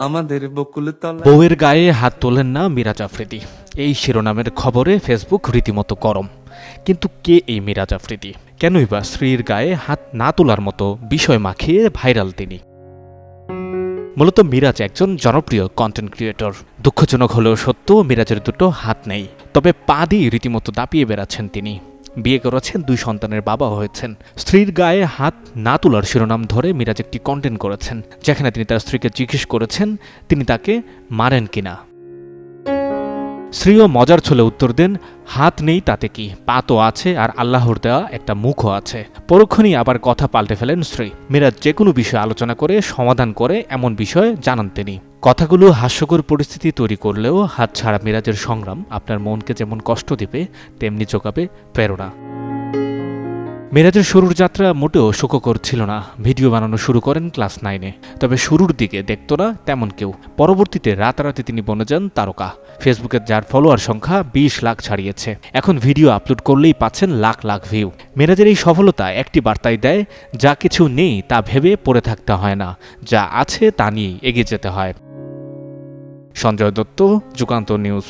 আমাদের বউয়ের গায়ে হাত তোলেন না মিরাজ আফ্রিদি। এই শিরোনামের খবরে ফেসবুক রীতিমতো গরম। কিন্তু কে এই মিরাজ আফ্রিদি? কেনই বা স্ত্রীর গায়ে হাত না তোলার মতো বিষয় মাখিয়ে ভাইরাল তিনি? মূলত মিরাজ একজন জনপ্রিয় কন্টেন্ট ক্রিয়েটর দুঃখজনক হলেও সত্য মিরাজের দুটো হাত নেই। তবে পা দিয়ে রীতিমতো দাপিয়ে বেড়াচ্ছেন তিনি। বিয়ে করেছেন, দুই সন্তানের বাবা হয়েছেন। স্ত্রীর গায়ে হাত না তোলার শিরোনাম ধরে মিরাজ একটি কন্টেন্ট করেছেন, যেখানে তিনি তার স্ত্রীকে জিজ্ঞেস করেছেন, তিনি তাকে মারেন কিনা। স্ত্রীও মজার ছলে উত্তর দেন, হাত নেই তাতে কি, পা তো আছে আর আল্লাহর দেওয়া একটা মুখও আছে। পরক্ষণই আবার কথা পাল্টে ফেলেন স্ত্রী। মিরাজ যে কোনো বিষয়ে আলোচনা করে, সমাধান করে এমন বিষয়ে জানান তিনি। কথাগুলো হাস্যকর পরিস্থিতি তৈরি করলেও হাত ছাড়া মিরাজের সংগ্রাম আপনার মনকে যেমন কষ্ট দিবে, তেমনি যোগাবে প্রেরণা। মেরাজের শুরুর যাত্রা মোটেও সুখকর ছিল না। ভিডিও বানানো শুরু করেন ক্লাস নাইনে। তবে শুরুর দিকে দেখত না তেমন কেউ। পরবর্তীতে রাতারাতি তিনি বনে যান তারকা। ফেসবুকে যার ফলোয়ার সংখ্যা বিশ লাখ ছাড়িয়েছে। এখন ভিডিও আপলোড করলেই পাচ্ছেন লাখ লাখ ভিউ। মেরাজের এই সফলতা একটি বার্তাই দেয়, যা কিছু নেই তা ভেবে পড়ে থাকতে হয় না। যা আছে তা নিয়েই এগিয়ে যেতে হয়। সঞ্জয় দত্ত যুগান্ত নিউজ।